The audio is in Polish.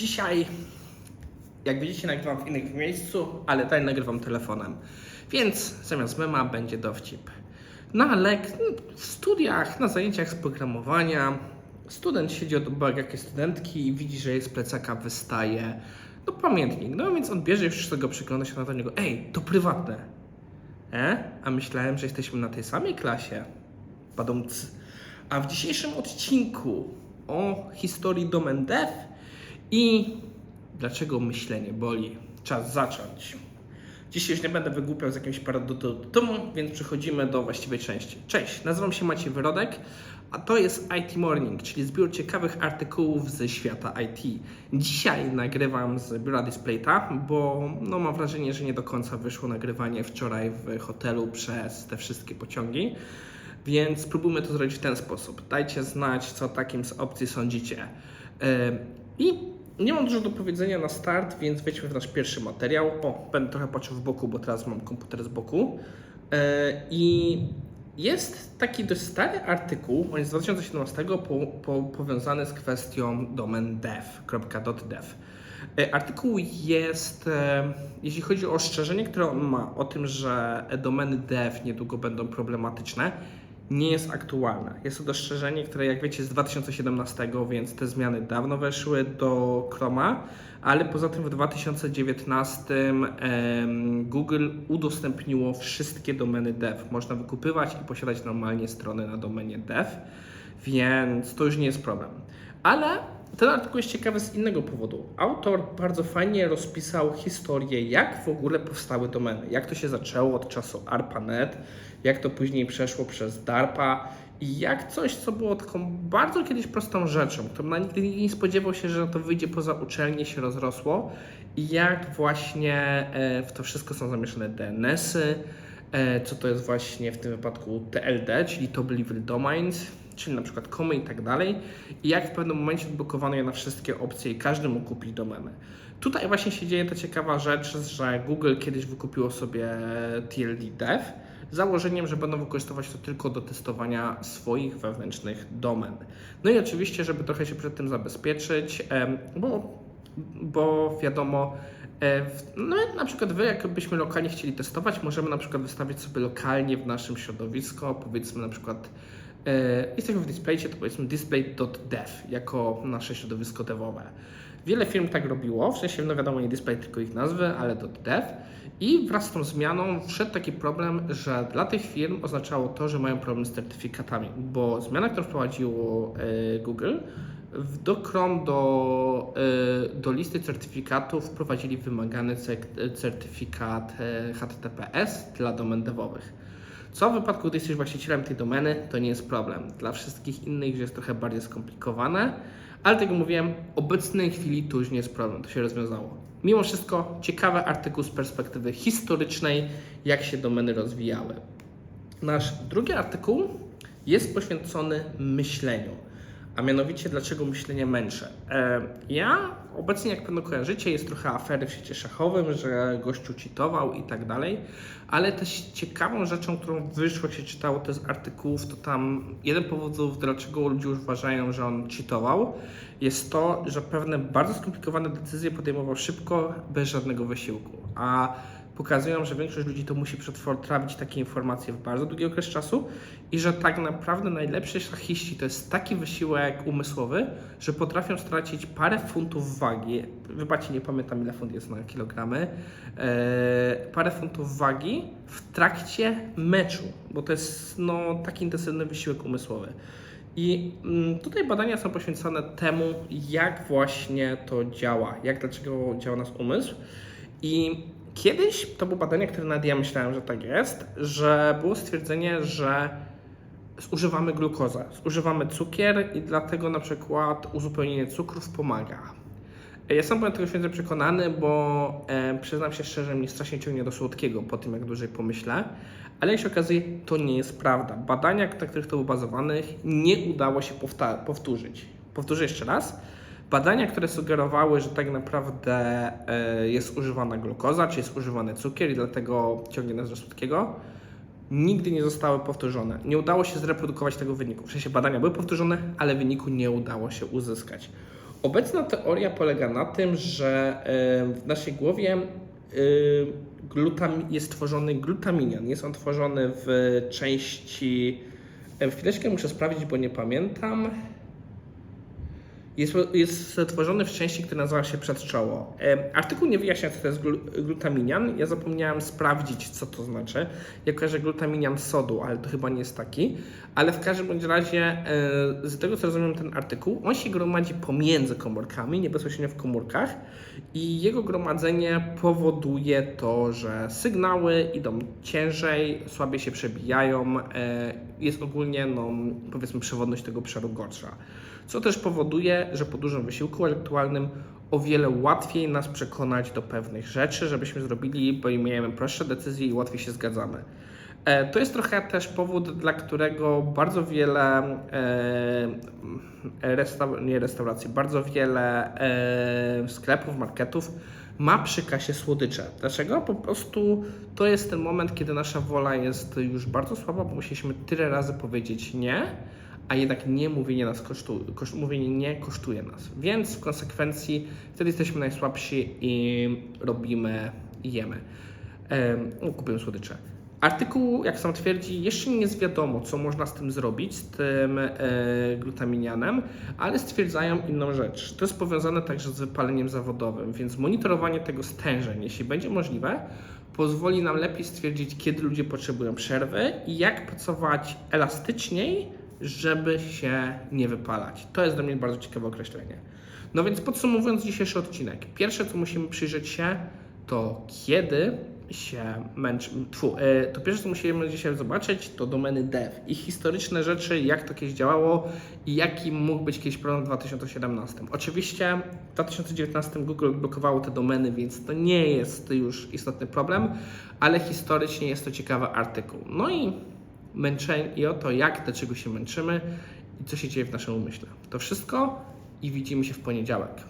Dzisiaj, jak widzicie, nagrywam w innym miejscu, ale tutaj nagrywam telefonem. Więc zamiast mema będzie dowcip. Na lek, w studiach, na zajęciach z programowania, student siedzi od obok jakiejś studentki i widzi, że jej z plecaka wystaje no pamiętnik. No więc on bierze już tego, przygląda się na do niego. Ej, to prywatne. E? A myślałem, że jesteśmy na tej samej klasie. Badumc. A w dzisiejszym odcinku o historii domen dev i dlaczego myślenie boli. Czas zacząć. Dziś już nie będę wygłupiał z jakimś paradotem, więc przechodzimy do właściwej części. Cześć, nazywam się Maciej Wyrodek, a to jest IT Morning, czyli zbiór ciekawych artykułów ze świata IT. Dzisiaj nagrywam z biura Displayta, bo no, mam wrażenie, że nie do końca wyszło nagrywanie wczoraj w hotelu przez te wszystkie pociągi. Więc spróbujmy to zrobić w ten sposób. Dajcie znać, co takim z opcji sądzicie. Yy, I nie mam dużo do powiedzenia na start, więc wejdźmy w nasz pierwszy materiał. O, będę trochę patrzył w boku, bo teraz mam komputer z boku. Yy, I jest taki dość stary artykuł, on jest z 2017, po, po, powiązany z kwestią domen dev.dev. E, Artykuł jest, e, jeśli chodzi o ostrzeżenie, które on ma o tym, że domeny dev niedługo będą problematyczne, nie jest aktualne. Jest to dostrzeżenie, które jak wiecie z 2017, więc te zmiany dawno weszły do Chroma, ale poza tym w 2019 em, Google udostępniło wszystkie domeny dev. Można wykupywać i posiadać normalnie strony na domenie dev, więc to już nie jest problem. Ale ten artykuł jest ciekawy z innego powodu. Autor bardzo fajnie rozpisał historię, jak w ogóle powstały domeny, jak to się zaczęło od czasu ARPANET, jak to później przeszło przez DARPA i jak coś, co było taką bardzo kiedyś prostą rzeczą, którą nigdy nie spodziewał się, że to wyjdzie poza uczelnię, się rozrosło i jak właśnie e, w to wszystko są zamieszane DNS-y, e, co to jest właśnie w tym wypadku TLD, czyli Top Level Domains, czyli na przykład komy i tak dalej, i jak w pewnym momencie odblokowano je na wszystkie opcje i każdy mógł kupić domenę. Tutaj właśnie się dzieje ta ciekawa rzecz, że Google kiedyś wykupiło sobie TLD Dev z założeniem, że będą wykorzystywać to tylko do testowania swoich wewnętrznych domen. No i oczywiście, żeby trochę się przed tym zabezpieczyć, bo, bo wiadomo, e, no na przykład wy, jakbyśmy lokalnie chcieli testować, możemy na przykład wystawić sobie lokalnie w naszym środowisku, powiedzmy na przykład jesteśmy w displaycie, to powiedzmy display.dev jako nasze środowisko devowe. Wiele firm tak robiło, w sensie no wiadomo nie display tylko ich nazwy, ale .dev i wraz z tą zmianą wszedł taki problem, że dla tych firm oznaczało to, że mają problem z certyfikatami, bo zmiana, którą wprowadziło e, Google do Chrome, do, e, do listy certyfikatów wprowadzili wymagany certyfikat e, HTTPS dla domen devowych. Co w wypadku, gdy jesteś właścicielem tej domeny, to nie jest problem. Dla wszystkich innych jest trochę bardziej skomplikowane, ale tak jak mówiłem, obecnej chwili to już nie jest problem, to się rozwiązało. Mimo wszystko, ciekawy artykuł z perspektywy historycznej, jak się domeny rozwijały. Nasz drugi artykuł jest poświęcony myśleniu, a mianowicie dlaczego myślenie męcze. E, Ja obecnie, jak pewno kojarzycie, jest trochę afery w świecie szachowym, że gościu cheatował i tak dalej, ale też ciekawą rzeczą, którą wyszło, jak się czytało to z artykułów, to tam jeden powodów, dlaczego ludzie uważają, że on cheatował, jest to, że pewne bardzo skomplikowane decyzje podejmował szybko, bez żadnego wysiłku, a pokazują, że większość ludzi to musi przetrawić takie informacje w bardzo długi okres czasu i że tak naprawdę najlepsi szachiści to jest taki wysiłek umysłowy, że potrafią stracić parę funtów wagi. Wybaczcie, nie pamiętam ile funt jest na kilogramy. Eee, parę funtów wagi w trakcie meczu, bo to jest no, taki intensywny wysiłek umysłowy. I mm, tutaj badania są poświęcone temu, jak właśnie to działa, jak dlaczego działa nasz umysł. I kiedyś to było badanie, które nawet ja myślałem, że tak jest, że było stwierdzenie, że zużywamy glukozę, zużywamy cukier i dlatego na przykład uzupełnienie cukrów pomaga. Ja sam byłem tego święcie przekonany, bo e, przyznam się szczerze, mnie strasznie ciągnie do słodkiego po tym, jak dłużej pomyślę, ale jak się okazuje, to nie jest prawda. Badania, na których to było bazowanych, nie udało się powtórzyć. Powtórzę jeszcze raz. Badania, które sugerowały, że tak naprawdę e, jest używana glukoza, czy jest używany cukier i dlatego ciągnie nas do słodkiego, nigdy nie zostały powtórzone. Nie udało się zreprodukować tego wyniku. W sensie badania były powtórzone, ale wyniku nie udało się uzyskać. Obecna teoria polega na tym, że e, w naszej głowie e, jest tworzony glutaminan. Jest on tworzony w części. Chwileczkę muszę sprawdzić, bo nie pamiętam. Jest, jest tworzony w części, która nazywa się przedczoło. Artykuł nie wyjaśnia, co to jest glu- glutaminian. Ja zapomniałem sprawdzić, co to znaczy. Ja kojarzę glutaminian sodu, ale to chyba nie jest taki. Ale w każdym bądź razie, e, z tego co rozumiem ten artykuł, on się gromadzi pomiędzy komórkami, nie bezpośrednio w komórkach. I jego gromadzenie powoduje to, że sygnały idą ciężej, słabiej się przebijają. e, Jest ogólnie, no, powiedzmy, przewodność tego obszaru gorsza co też powoduje, że po dużym wysiłku intelektualnym o wiele łatwiej nas przekonać do pewnych rzeczy, żebyśmy zrobili, miejemy prostsze decyzje i łatwiej się zgadzamy. E, To jest trochę też powód, dla którego bardzo wiele e, nie restauracji, bardzo wiele e, sklepów, marketów ma przy kasie słodycze. Dlaczego? Po prostu to jest ten moment, kiedy nasza wola jest już bardzo słaba, bo musieliśmy tyle razy powiedzieć nie, a jednak nie mówienie nas kosztuje, koszt, mówienie nie kosztuje nas. Więc w konsekwencji wtedy jesteśmy najsłabsi i robimy jemy. No, kupujemy słodycze. Artykuł, jak sam twierdzi, jeszcze nie jest wiadomo, co można z tym zrobić, z tym e, glutaminianem, ale stwierdzają inną rzecz. To jest powiązane także z wypaleniem zawodowym, więc monitorowanie tego stężeń, jeśli będzie możliwe, pozwoli nam lepiej stwierdzić, kiedy ludzie potrzebują przerwy i jak pracować elastyczniej, żeby się nie wypalać. To jest dla mnie bardzo ciekawe określenie. No więc podsumowując dzisiejszy odcinek, pierwsze co musimy przyjrzeć się, to kiedy się męczy, tfu, e, to pierwsze co musimy dzisiaj zobaczyć, to domeny dev i historyczne rzeczy, jak to kiedyś działało i jaki mógł być kiedyś problem w 2017. Oczywiście w 2019 Google blokowało te domeny, więc to nie jest już istotny problem, ale historycznie jest to ciekawy artykuł. No i męczenie i o to, jak, do czego się męczymy i co się dzieje w naszym umyśle. To wszystko i widzimy się w poniedziałek.